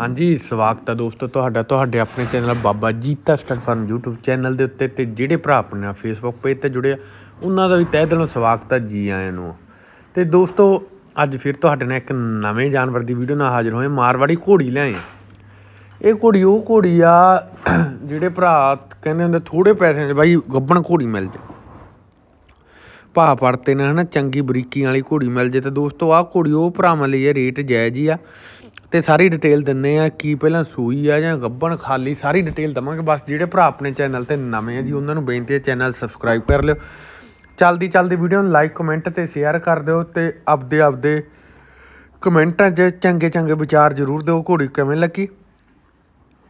ਹਾਂਜੀ, ਸਵਾਗਤ ਹੈ ਦੋਸਤੋ ਤੁਹਾਡਾ, ਤੁਹਾਡੇ ਆਪਣੇ channel Baba Jita stud farm YouTube channel ਦੇ ਉੱਤੇ ਤੇ ਜਿਹੜੇ ਭਰਾ ਆਪਣੇ ਨਾਲ Facebook ਪੇਜ ਤੇ ਜੁੜੇ ਆ, ਉਹਨਾਂ ਦਾ ਵੀ ਤਹਿ ਦਿਲੋਂ ਸਵਾਗਤ ਹੈ ਜੀ ਆਇਆਂ ਨੂੰ। ਤੇ ਦੋਸਤੋ, ਅੱਜ ਫਿਰ ਤੁਹਾਡੇ ਨਾਲ ਇੱਕ ਨਵੇਂ ਜਾਨਵਰ ਦੀ ਵੀਡੀਓ ਨਾਲ ਹਾਜ਼ਰ ਹੋਏ ਮਾਰਵਾੜੀ ਘੋੜੀ ਲਿਆਏ ਆ ਇਹ ਘੋੜੀ, ਉਹ ਘੋੜੀ ਆ, ਜਿਹੜੇ ਭਰਾ ਕਹਿੰਦੇ ਹੁੰਦੇ ਥੋੜੇ ਪੈਸਿਆਂ 'ਚ ਬਾਈ ਗੱਬਣ ਘੋੜੀ ਮਿਲ ਜੇ ਭਾਅ ਪੜਤੇ ਨੇ, ਹਨਾ, ਚੰਗੀ ਬਰੀਕੀ ਵਾਲੀ ਘੋੜੀ ਮਿਲ ਜੇ ਤਾਂ ਦੋਸਤੋ, ਆਹ ਘੋੜੀ ਉਹ ਭਰਾਵਾਂ ਲਈ ਆ ਰੇਟ ਜਾਇਜ਼ ਹੀ ਆ। ਤੇ ਸਾਰੀ ਡਿਟੇਲ ਦਿੰਨੇ ਆ ਕੀ ਪਹਿਲਾਂ ਸੂਈ ਆ ਜਾਂ ਗੱਬਣ ਖਾਲੀ, ਸਾਰੀ ਡਿਟੇਲ ਦਵਾਂਗੇ। ਬਸ ਜਿਹੜੇ ਭਰਾ ਆਪਣੇ ਚੈਨਲ ਤੇ ਨਵੇਂ ਆ ਜੀ, ਉਹਨਾਂ ਨੂੰ ਬੇਨਤੀ ਹੈ ਚੈਨਲ ਸਬਸਕ੍ਰਾਈਬ ਕਰ ਲਿਓ। ਚਲਦੀ ਚਲਦੀ ਵੀਡੀਓ ਨੂੰ ਲਾਈਕ ਕਮੈਂਟ ਤੇ ਸ਼ੇਅਰ ਕਰ ਦਿਓ ਤੇ ਆਪਦੇ ਆਪਦੇ ਕਮੈਂਟਾਂ 'ਚ ਚੰਗੇ ਚੰਗੇ ਵਿਚਾਰ ਜ਼ਰੂਰ ਦਿਓ ਘੋੜੀ ਕਿਵੇਂ ਲੱਗੀ।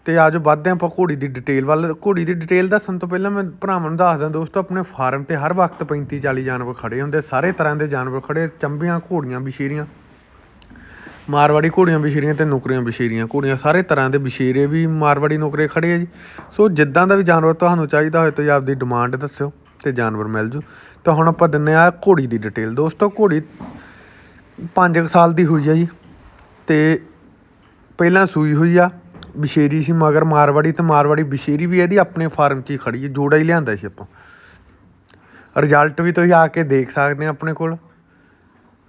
ਤੇ ਅੱਜ ਵੱਧਦੇ ਹਾਂ ਆਪਾਂ ਘੋੜੀ ਦੀ ਡਿਟੇਲ ਵੱਲ। ਘੋੜੀ ਦੀ ਡਿਟੇਲ ਦੱਸਣ ਤੋਂ ਪਹਿਲਾਂ ਮੈਂ ਭਰਾਵਾਂ ਨੂੰ ਦੱਸਦਾ, ਦੋਸਤੋ, ਆਪਣੇ ਫਾਰਮ ਤੇ ਹਰ ਵਕਤ 35 40 ਜਾਨਵਰ ਖੜੇ ਹੁੰਦੇ ਸਾਰੇ ਤਰ੍ਹਾਂ ਦੇ ਜਾਨਵਰ ਖੜੇ ਚੰਬੀਆਂ, ਘੋੜੀਆਂ, ਬਿਸ਼ੇਰੀਆਂ। ਮਾਰਵਾੜੀ ਘੋੜੀਆਂ, ਬਿਸ਼ੇਰੀਆਂ ਤੇ ਨੌਕਰੀਆਂ, ਬਿਸ਼ੇਰੀਆਂ ਘੋੜੀਆਂ, ਸਾਰੇ ਤਰ੍ਹਾਂ ਦੇ ਬਿਸ਼ੇਰੇ ਵੀ ਮਾਰਵਾੜੀ ਨੌਕਰੇ ਖੜੇ ਆ ਜੀ। ਸੋ ਜਿੱਦਾਂ ਦਾ ਵੀ ਜਾਨਵਰ ਤੁਹਾਨੂੰ ਚਾਹੀਦਾ ਹੋਏ, ਤੁਸੀਂ ਆਪਦੀ ਡਿਮਾਂਡ ਦੱਸਿਓ ਤੇ ਜਾਨਵਰ ਮਿਲ ਜੂ। ਤਾਂ ਹੁਣ ਆਪਾਂ ਦਿੰਨੇ ਆ ਘੋੜੀ ਦੀ ਡਿਟੇਲ ਦੋਸਤੋ, ਘੋੜੀ 5 ਸਾਲ ਦੀ ਹੋਈ ਆ ਜੀ, ਤੇ ਪਹਿਲਾਂ ਸੂਈ ਹੋਈ ਆ ਬਿਸ਼ੇਰੀ ਸੀ, ਮਗਰ ਮਾਰਵਾੜੀ ਤੇ ਮਾਰਵਾੜੀ ਬਿਸ਼ੇਰੀ ਵੀ ਇਹਦੀ ਆਪਣੇ ਫਾਰਮ 'ਚ ਹੀ ਖੜੀ ਹੈ, ਜੋੜਾ ਹੀ ਲਿਆਂਦਾ ਸੀ ਆਪਾਂ। ਰਿਜ਼ਲਟ ਵੀ ਤੁਸੀਂ ਆ ਕੇ ਦੇਖ ਸਕਦੇ ਆ ਆਪਣੇ ਕੋਲ।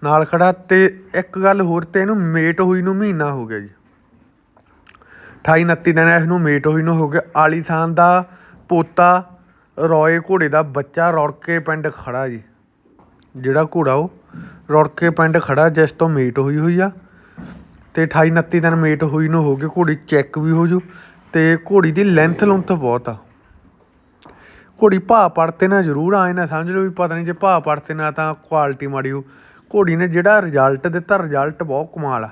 ਨਾਲ ਖੜਾ ਤੇ ਇੱਕ ਗੱਲ ਹੋਰ ਤੇ ਇਹਨੂੰ ਮੇਟ ਹੋਈ ਨੂੰ ਮਹੀਨਾ ਹੋ ਗਿਆ ਜੀ। 28 29 ਦਿਨ ਇਸ ਨੂੰ ਮੇਟ ਹੋਈ ਨੂੰ ਹੋ ਗਿਆ। ਆਲੀਸਾਨ ਦਾ ਪੋਤਾ ਰੋਏ ਘੋੜੇ ਦਾ ਬੱਚਾ ਰੌੜਕੇ ਪਿੰਡ ਖੜਾ ਜੀ। ਜਿਹੜਾ ਘੋੜਾ ਉਹ ਰੌੜਕੇ ਪਿੰਡ ਖੜਾ, ਜਿਸ ਤੋਂ ਮੇਟ ਹੋਈ ਹੋਈ ਆ। ਤੇ 28 29 ਦਿਨ ਮੇਟ ਹੋਈ ਨੂੰ ਹੋ ਗਏ ਘੋੜੀ ਚੈੱਕ ਵੀ ਹੋ ਜੂ ਤੇ ਘੋੜੀ ਦੀ ਲੈਂਥ ਲੁੰਥ ਬਹੁਤ ਆ। ਘੋੜੀ ਭਾਅ ਪੜਤੇ ਨਾ ਜ਼ਰੂਰ ਆਏ ਨਾ ਸਮਝ ਲਓ ਵੀ ਪਤਾ ਨਹੀਂ ਜੇ ਭਾਅ ਪੜਤੇ ਨਾ ਤਾਂ ਕੁਆਲਿਟੀ ਮਾੜੀ ਹੋ ਘੋੜੀ ਨੇ ਜਿਹੜਾ ਰਿਜ਼ਲਟ ਦਿੱਤਾ ਰਿਜ਼ਲਟ ਬਹੁਤ ਕਮਾਲ ਆ।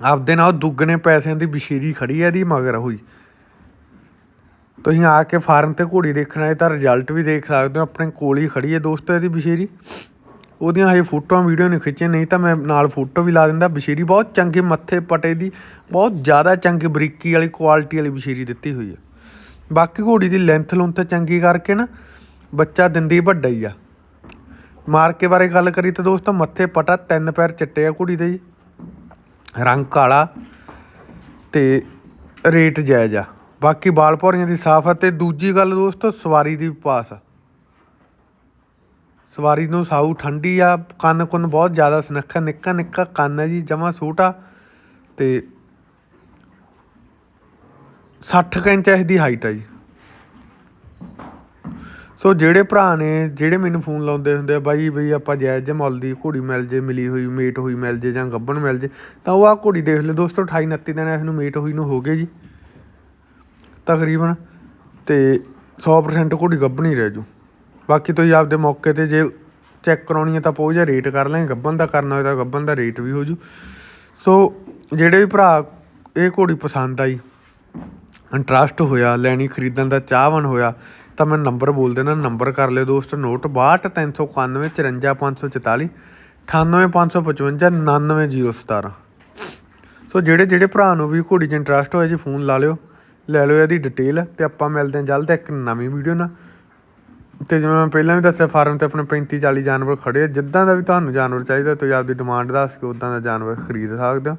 ਆਪਦੇ ਨਾਲ ਦੁੱਗਣੇ ਪੈਸਿਆਂ ਦੀ ਬਸ਼ੀਰੀ ਖੜੀ ਹੈ ਦੀ ਮਗਰ ਹੋਈ। ਤੁਸੀਂ ਆ ਕੇ ਫਾਰਮ ਤੇ ਘੋੜੀ ਦੇਖਣਾ ਹੈ ਤਾਂ ਰਿਜ਼ਲਟ ਵੀ ਦੇਖ ਸਕਦੇ ਹੋ, ਆਪਣੇ ਕੋਲ ਹੀ ਖੜੀ ਹੈ ਦੋਸਤੋ ਇਹਦੀ ਬਸ਼ੀਰੀ। ਉਹਦੀਆਂ ਹਜੇ ਫੋਟੋਆਂ, ਵੀਡੀਓ ਨਹੀਂ ਖਿੱਚੀਆਂ, ਨਹੀਂ ਤਾਂ ਮੈਂ ਨਾਲ ਫੋਟੋ ਵੀ ਲਾ ਦਿੰਦਾ। ਬਸ਼ੀਰੀ ਬਹੁਤ ਚੰਗੇ ਮੱਥੇ ਪਟੇ ਦੀ, ਬਹੁਤ ਜ਼ਿਆਦਾ ਚੰਗੀ ਬਰੀਕੀ ਵਾਲੀ ਕੁਆਲਿਟੀ ਵਾਲੀ ਬਸ਼ੀਰੀ ਦਿੱਤੀ ਹੋਈ ਹੈ। ਬਾਕੀ ਘੋੜੀ ਦੀ ਲੈਂਥ ਲੁੰਥ ਚੰਗੀ ਕਰਕੇ ਨਾ, ਬੱਚਾ ਦਿੰਦੀ ਵੱਡਾ ਹੀ ਆ। ਮਾਰਕੇ ਬਾਰੇ ਗੱਲ ਕਰੀ ਤਾਂ ਦੋਸਤੋ, ਮੱਥੇ ਪਟਾ, ਤਿੰਨ ਪੈਰ ਚਿੱਟੇ ਆ ਘੋੜੀ ਦੇ ਜੀ। ਰੰਗ ਕਾਲਾ ਤੇ ਰੇਟ ਜਾਇਜ਼ ਆ। ਬਾਕੀ ਬਾਲ ਭੌਰੀਆਂ ਦੀ ਸਾਫ਼ ਆ ਤੇ ਦੂਜੀ ਗੱਲ ਦੋਸਤੋ, ਸਵਾਰੀ ਦੀ ਪਾਸ ਆ। ਸਵਾਰੀ ਨੂੰ ਸਾਊ ਠੰਡੀ ਆ, ਕੰਨ ਕੁੰਨ ਬਹੁਤ ਜ਼ਿਆਦਾ ਸੁਨੱਖਾ, ਨਿੱਕਾ ਨਿੱਕਾ ਕੰਨ ਹੈ ਜੀ, ਜਮਾ ਛੋਟਾ ਤੇ 60 ਕੁ ਇੰਚ ਦੀ ਹਾਈਟ ਆ ਜੀ। ਸੋ ਜਿਹੜੇ ਭਰਾ ਨੇ, ਜਿਹੜੇ ਮੈਨੂੰ ਫੋਨ ਲਾਉਂਦੇ ਹੁੰਦੇ ਆ, ਬਾਈ, ਬਈ ਆਪਾਂ ਜੈ ਜਿਹੇ ਦੀ ਘੋੜੀ ਮਿਲ ਜੇ, ਮਿਲੀ ਹੋਈ, ਮੇਟ ਹੋਈ ਮਿਲ ਜੇ ਜਾਂ ਗੱਬਣ ਮਿਲ ਜੇ, ਤਾਂ ਉਹ ਆ ਘੋੜੀ ਦੇਖ ਲਿਓ ਦੋਸਤੋ 28 29 ਦਿਨ ਇਸ ਨੂੰ ਮੇਟ ਹੋਈ ਨੂੰ ਹੋ ਗਏ ਜੀ। ਤਕਰੀਬਨ ਤੇ 100% ਘੋੜੀ ਗੱਭਣੀ ਰਹਿ ਜੂ। ਬਾਕੀ ਤੁਸੀਂ ਆਪਦੇ ਮੌਕੇ ਤੇ ਜੇ ਚੈੱਕ ਕਰਾਉਣੀ ਹੈ ਤਾਂ ਪੋ ਜਿਹਾ ਰੇਟ ਕਰ ਲਾਂਗੇ। ਗੱਬਨ ਦਾ ਕਰਨਾ ਹੋਇਆ ਤਾਂ ਗੱਭਣ ਦਾ ਰੇਟ ਵੀ ਹੋ ਜੂ ਸੋ ਜਿਹੜੇ ਵੀ ਭਰਾ ਇਹ ਘੋੜੀ ਪਸੰਦ ਆਈ ਇੰਟਰਸਟ ਹੋਇਆ, ਲੈਣੀ ਖਰੀਦਣ ਦਾ ਚਾਹਵਨ ਹੋਇਆ, ਤਾਂ ਮੈਂ ਨੰਬਰ ਬੋਲ ਦੇਣਾ। ਨੰਬਰ ਕਰ ਲਿਓ ਦੋਸਤ, ਨੋਟ 62391 54544 98555 99017 ਸੋ ਜਿਹੜੇ ਜਿਹੜੇ ਭਰਾ ਨੂੰ ਵੀ ਘੋੜੀ 'ਚ ਇੰਟਰਸਟ ਹੋਇਆ ਜੀ, ਫੋਨ ਲਾ ਲਿਓ। ਲੈ ਲਿਓ ਇਹਦੀ ਡਿਟੇਲ ਤੇ ਆਪਾਂ ਮਿਲਦੇ ਹਾਂ ਜਲਦ ਇੱਕ ਨਵੀਂ ਵੀਡੀਓ ਨਾਲ। ਅਤੇ ਜਿਵੇਂ ਮੈਂ ਪਹਿਲਾਂ ਵੀ ਦੱਸਿਆ, ਫਾਰਮ ਤੇ ਆਪਣੇ 35 40 ਜਾਨਵਰ ਖੜ੍ਹੇ ਜਿੱਦਾਂ ਦਾ ਵੀ ਤੁਹਾਨੂੰ ਜਾਨਵਰ ਚਾਹੀਦਾ, ਤੁਸੀਂ ਆਪਦੀ ਡਿਮਾਂਡ ਦੱਸ ਕੇ ਉੱਦਾਂ ਦਾ ਜਾਨਵਰ ਖਰੀਦ ਸਕਦੇ ਹੋ।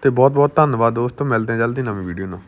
ਅਤੇ ਬਹੁਤ ਬਹੁਤ ਧੰਨਵਾਦ ਦੋਸਤੋ, ਮਿਲਦੇ ਹਾਂ ਜਲਦੀ ਨਵੀਂ ਵੀਡੀਓ ਨਾਲ।